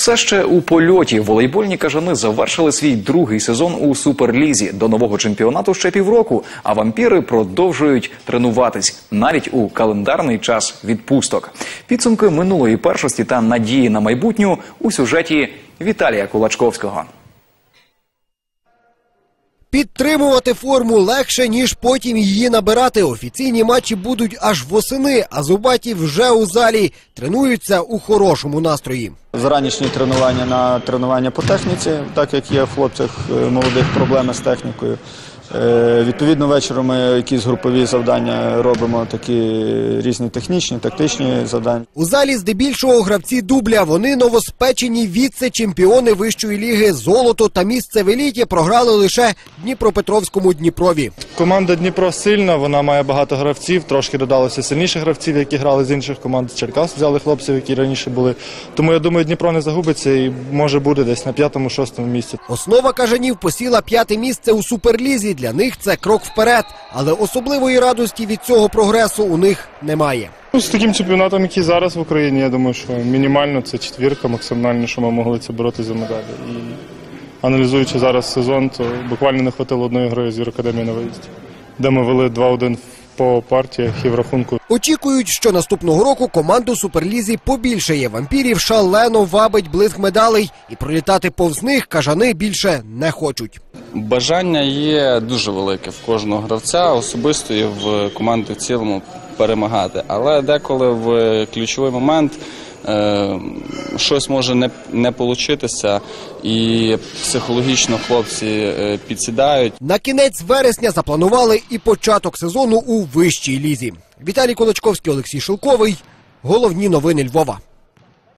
Все ще у польоті волейбольні кажани завершили свій другий сезон у суперлізі. До нового чемпіонату ще півроку, а вампіри продовжують тренуватись навіть у календарний час відпусток. Підсумки минулої першості та надії на майбутню у сюжеті Віталія Кулачковського. Підтримувати форму легше, ніж потім її набирати. Офіційні матчі будуть аж восени, а зубаті вже у залі тренуються у хорошому настрої. Заранішні тренування на тренування по техніці, так як є в хлопцях е, молодих проблеми з технікою. Е, Відповідно, вечором ми якісь групові завдання робимо, такі різні технічні, тактичні завдання. У залі здебільшого гравці дубля. Вони новоспечені віце-чемпіони вищої ліги. Золото та місце в еліті програли лише Дніпропетровському Дніпрові. Команда Дніпро сильна, вона має багато гравців, трошки додалося сильніших гравців, які грали з інших команд. З Черкас взяли хлопців, які раніше були. Тому я думаю, Дніпро не загубиться і може буде десь на п'ятому-шостому місці. Основа кажанів посіла п'яте місце у суперлізі. Для них це крок вперед, але особливої радості від цього прогресу у них немає. Ну, з таким чемпіонатом, який зараз в Україні, я думаю, що мінімально це четвірка, максимально, що ми могли це боротися за медалі. І аналізуючи зараз сезон, то буквально не хватило одної гри з Юракадемії на виїзді, де ми вели 2-1 по партіях і в рахунку Очікують, що наступного року команду суперлізі побільшає. Вампірів шалено вабить блиск медалей, і пролітати повз них кажани більше не хочуть. Бажання є дуже велике в кожного гравця, особисто і в команди в цілому перемагати. Але деколи в ключовий момент щось може не, не получитися, і психологічно хлопці е, підсідають. На кінець вересня запланували і початок сезону у вищій лізі. Віталій Колочковський, Олексій Шилковий. Головні новини Львова.